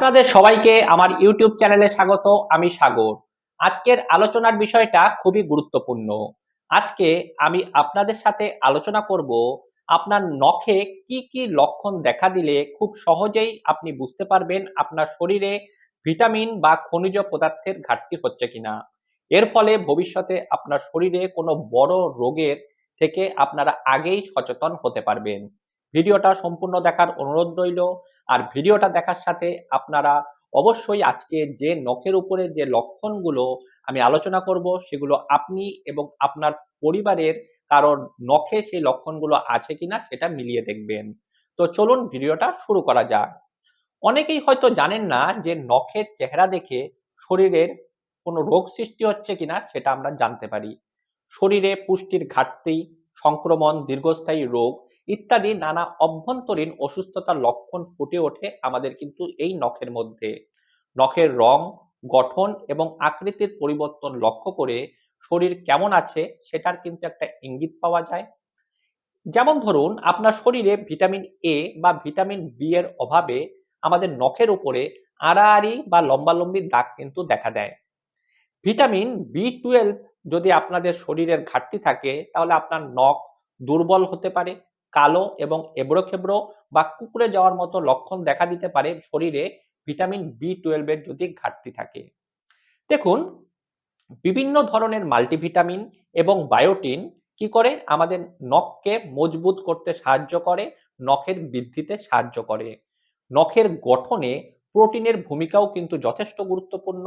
আপনাদের সবাইকে আমার ইউটিউব চ্যানেলে স্বাগত, আমি সাগর। আজকের আলোচনার বিষয়টা খুবই গুরুত্বপূর্ণ। আজকে আমি আপনাদের সাথে আলোচনা করব, আপনার নখে কি কি লক্ষণ দেখা দিলে খুব সহজেই আপনি বুঝতে পারবেন আপনার শরীরে ভিটামিন বা খনিজ পদার্থের ঘাটতি হচ্ছে কিনা। এর ফলে ভবিষ্যতে আপনার শরীরে কোনো বড় রোগের থেকে আপনারা আগেই সচেতন হতে পারবেন। ভিডিওটা সম্পূর্ণ দেখার অনুরোধ রইল। আর ভিডিওটা দেখার সাথে আপনারা অবশ্যই আজকে যে নখের উপরে যে লক্ষণগুলো আমি আলোচনা করব, সেগুলো আপনি এবং আপনার পরিবারের কারোর নখে সেই লক্ষণগুলো আছে কিনা সেটা মিলিয়ে দেখবেন। তো চলুন ভিডিওটা শুরু করা যাক। অনেকেই হয়তো জানেন না যে নখের চেহারা দেখে শরীরের কোনো রোগ সৃষ্টি হচ্ছে কিনা সেটা আমরা জানতে পারি। শরীরে পুষ্টির ঘাটতি, সংক্রমণ, দীর্ঘস্থায়ী রোগ ইত্যাদি নানা অভ্যন্তরীণ অসুস্থতার লক্ষণ ফুটে ওঠে আমাদের কিন্তু এই নখের মধ্যে। নখের রং, গঠন এবং আকৃতির পরিবর্তন লক্ষ্য করে শরীর কেমন আছে সেটার কিন্তু একটা ইঙ্গিত পাওয়া যায়। যেমন ধরুন, আপনার শরীরে ভিটামিন এ বা ভিটামিন বি এর অভাবে আমাদের নখের উপরে আড়াআড়ি বা লম্বালম্বি দাগ কিন্তু দেখা দেয়। ভিটামিন বি টুয়েলভ যদি আপনাদের শরীরের ঘাটতি থাকে, তাহলে আপনার নখ দুর্বল হতে পারে। কালো এবং এবড়ো খেবড়ো বা কুকুরে যাওয়ার মতো লক্ষণ দেখা দিতে পারে শরীরে ভিটামিন বি টুয়েলভের যদি ঘাটতি থাকে। দেখুন, বিভিন্ন ধরনের মাল্টিভিটামিন এবং বায়োটিন কি করে আমাদের নখকে মজবুত করতে সাহায্য করে, নখের বৃদ্ধিতে সাহায্য করে। নখের গঠনে প্রোটিনের ভূমিকাও কিন্তু যথেষ্ট গুরুত্বপূর্ণ।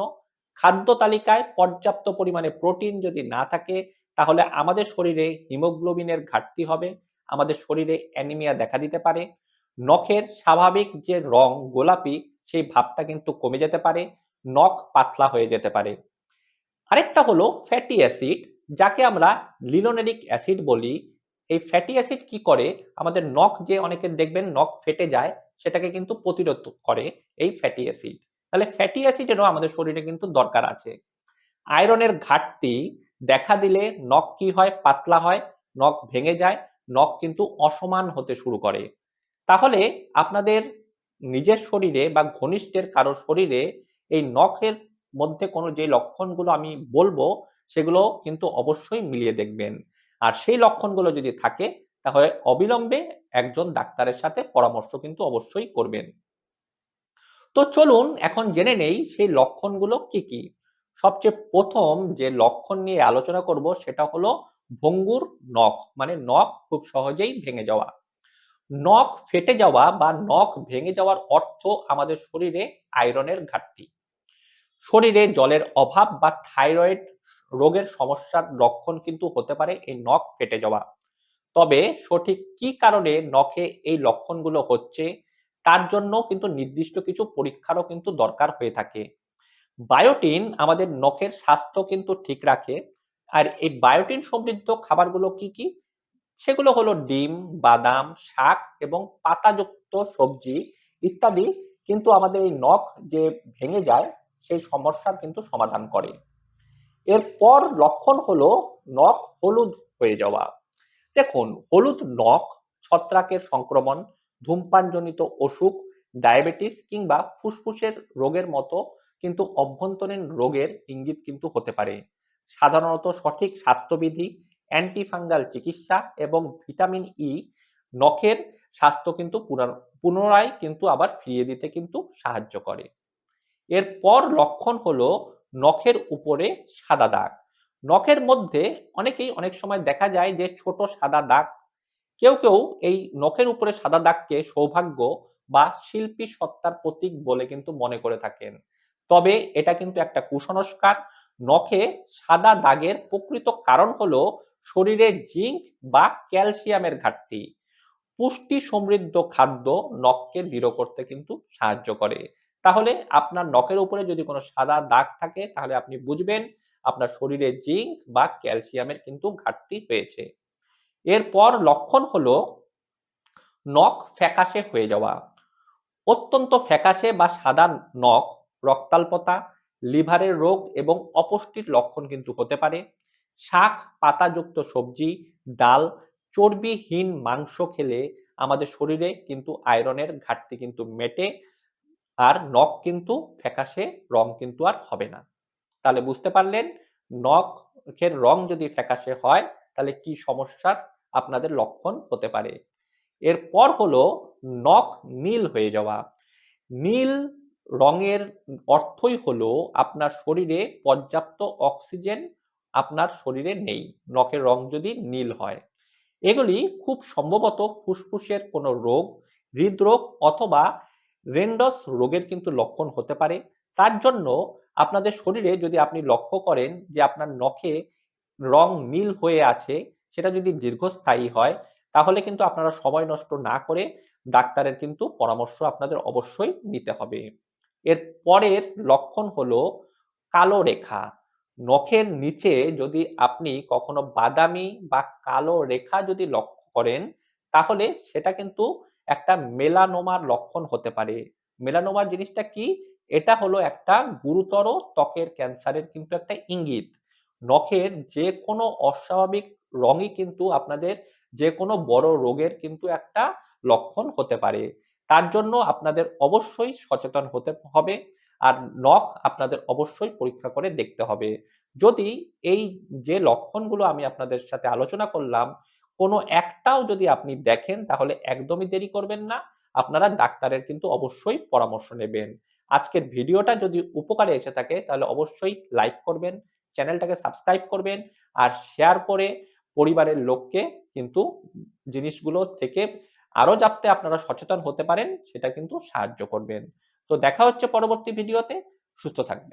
খাদ্য তালিকায় পর্যাপ্ত পরিমাণে প্রোটিন যদি না থাকে, তাহলে আমাদের শরীরে হিমোগ্লোবিনের ঘাটতি হবে আমাদের শরীরে অ্যানিমিয়া দেখা দিতে পারে। নখের স্বাভাবিক যে রং গোলাপি, সেই ভাবটা কিন্তু কমে যেতে পারে, নখ পাতলা হয়ে যেতে পারে। আরেকটা হলো ফ্যাটি অ্যাসিড যাকে আমরা লিলোনেরিক অ্যাসিড বলি। এই ফ্যাটি অ্যাসিড কি করে? আমাদের নখ যে অনেকে দেখবেন নখ ফেটে যায়, সেটাকে কিন্তু প্রতিরোধ করে এই ফ্যাটি অ্যাসিড তাহলে ফ্যাটি অ্যাসিডেরও আমাদের শরীরে কিন্তু দরকার আছে। আয়রনের ঘাটতি দেখা দিলে নখ কি হয়? পাতলা হয়, নখ ভেঙে যায় নখ কিন্তু অসমান হতে শুরু করে। তাহলে আপনাদের নিজের শরীরে বা ঘনিষ্ঠের কারও শরীরে এই নখের মধ্যে কোনো যে লক্ষণগুলো আমি বলব, সেগুলো কিন্তু অবশ্যই মিলিয়ে দেখবেন। আর সেই লক্ষণগুলো যদি থাকে, তাহলে অবিলম্বে একজন ডাক্তারের সাথে পরামর্শ কিন্তু অবশ্যই করবেন। তো চলুন এখন জেনে নেই সেই লক্ষণগুলো কি কি। সবচেয়ে প্রথম যে লক্ষণ নিয়ে আলোচনা করব, সেটা হলো ভঙ্গুর নখ মানে নখ খুব সহজেই ভেঙে যাওয়া। নখ ফেটে যাওয়া বা নখ ভেঙে যাওয়ার অর্থ আমাদের শরীরে আয়রনের ঘাটতি। শরীরে জলের অভাব বা থাইরয়েড রোগের সমস্যার লক্ষণ কিন্তু হতে পারে এই নখ ফেটে যাওয়া। তবে সঠিক কি কারণে নখে এই লক্ষণগুলো হচ্ছে, তার জন্য কিন্তু নির্দিষ্ট কিছু পরীক্ষারও কিন্তু দরকার হয়ে থাকে। বায়োটিন আমাদের নখের স্বাস্থ্য কিন্তু ঠিক রাখে আর এই বায়োটিন সমৃদ্ধ খাবারগুলো কি কি? সেগুলো হলো ডিম, বাদাম, শাক এবং পাতাযুক্ত সবজি ইত্যাদি। কিন্তু আমাদের এই নখ যে ভেঙে যায়, সেই সমস্যার কিন্তু সমাধান করে। এরপর লক্ষণ হলো নখ হলুদ হয়ে যাওয়া। দেখুন, হলুদ নখ, ছত্রাকের সংক্রমণ, ধূমপানজনিত অসুখ, ডায়াবেটিস কিংবা ফুসফুসের রোগের মতো কিন্তু অভ্যন্তরীণ রোগের ইঙ্গিত কিন্তু হতে পারে। সাধারণত সঠিক স্বাস্থ্যবিধি, অ্যান্টিফাঙ্গাল চিকিৎসা এবং ভিটামিন ই নখের স্বাস্থ্য কিন্তু পুনরায় কিন্তু আবার ফিরিয়ে দিতে কিন্তু সাহায্য করে। এরপর লক্ষণ হলো নখের উপরে সাদা দাগ। নখের মধ্যে অনেকেই অনেক সময় দেখা যায় যে ছোট সাদা দাগ। কেউ কেউ এই নখের উপরে সাদা দাগকে সৌভাগ্য বা শিল্পী সত্তার প্রতীক বলে কিন্তু মনে করে থাকেন। তবে এটা কিন্তু একটা কুসংস্কার। নখে সাদা দাগের প্রকৃত কারণ হলো শরীরে জিঙ্ক বা ক্যালসিয়ামের ঘাটতি। পুষ্টি সমৃদ্ধ খাদ্য নখকে দৃঢ় করতে কিন্তু সাহায্য করে। তাহলে আপনার নখের উপরে যদি কোনো সাদা দাগ থাকে, তাহলে আপনি বুঝবেন আপনার শরীরে জিঙ্ক বা ক্যালসিয়ামের কিন্তু ঘাটতি হয়েছে। এরপর লক্ষণ হলো নখ ফ্যাকাশে হয়ে যাওয়া। অত্যন্ত ফ্যাকাশে বা সাদা নখ, রক্তাল্পতা লিভারের রোগ এবং অপুষ্টির লক্ষণ কিন্তু হতে পারে। শাক, পাতাযুক্ত সবজি, ডাল, চর্বিহীন মাংস খেলে আমাদের শরীরে কিন্তু আয়রনের ঘাটতি কিন্তু মেটে আর নখ কিন্তু ফ্যাকাশে, রং কিন্তু আর হবে না। তাহলে বুঝতে পারলেন, নখের রং যদি ফ্যাকাশে হয়, তাহলে কি সমস্যার আপনাদের লক্ষণ হতে পারে। এরপর হলো নখ নীল হয়ে যাওয়া। নীল রঙের অর্থই হলো আপনার শরীরে পর্যাপ্ত অক্সিজেন আপনার শরীরে নেই। নখের রং যদি নীল হয়। এগুলি খুব সম্ভবত ফুসফুসের কোনো রোগ, হৃদরোগ অথবা রেন্ডস রোগের কিন্তু লক্ষণ হতে পারে। তার জন্য আপনাদের শরীরে যদি আপনি লক্ষ্য করেন যে আপনার নখে রং নীল হয়ে আছে, সেটা যদি দীর্ঘস্থায়ী হয়, তাহলে কিন্তু আপনারা সময় নষ্ট না করে ডাক্তারের কিন্তু পরামর্শ আপনাদের অবশ্যই নিতে হবে। এর পরের লক্ষণ হলো কালো রেখা। নখের নিচে যদি আপনি কখনো বাদামি বা কালো রেখা যদি লক্ষ্য করেন, তাহলে সেটা কিন্তু একটা মেলানোমার লক্ষণ হতে পারে। মেলানোমা জিনিসটা কি? এটা হলো একটা গুরুতর ত্বকের ক্যান্সারের কিন্তু একটা ইঙ্গিত। নখের যে কোনো অস্বাভাবিক রঙই কিন্তু আপনাদের যে কোনো বড় রোগের কিন্তু একটা লক্ষণ হতে পারে। তার জন্য আপনাদের অবশ্যই সচেতন হতে হবে আর নখ আপনাদের অবশ্যই পরীক্ষা করে দেখতে হবে। যদি এই যে লক্ষণগুলো আমি আপনাদের সাথে আলোচনা করলাম, কোনো একটাও যদি আপনি দেখেন, তাহলে একদমই দেরি করবেন না। আপনারা ডাক্তারের কিন্তু অবশ্যই পরামর্শ নেবেন। আজকের ভিডিওটা যদি উপকারে এসে থাকে, তাহলে অবশ্যই লাইক করবেন, চ্যানেলটাকে সাবস্ক্রাইব করবেন আর শেয়ার করে পরিবারের লোককে কিন্তু জিনিসগুলো থেকে আরও যাতে আপনারা সচেতন হতে পারেন, সেটা কিন্তু সাহায্য করবেন। তো দেখা হচ্ছে পরবর্তী ভিডিওতে সুস্থ থাকবেন।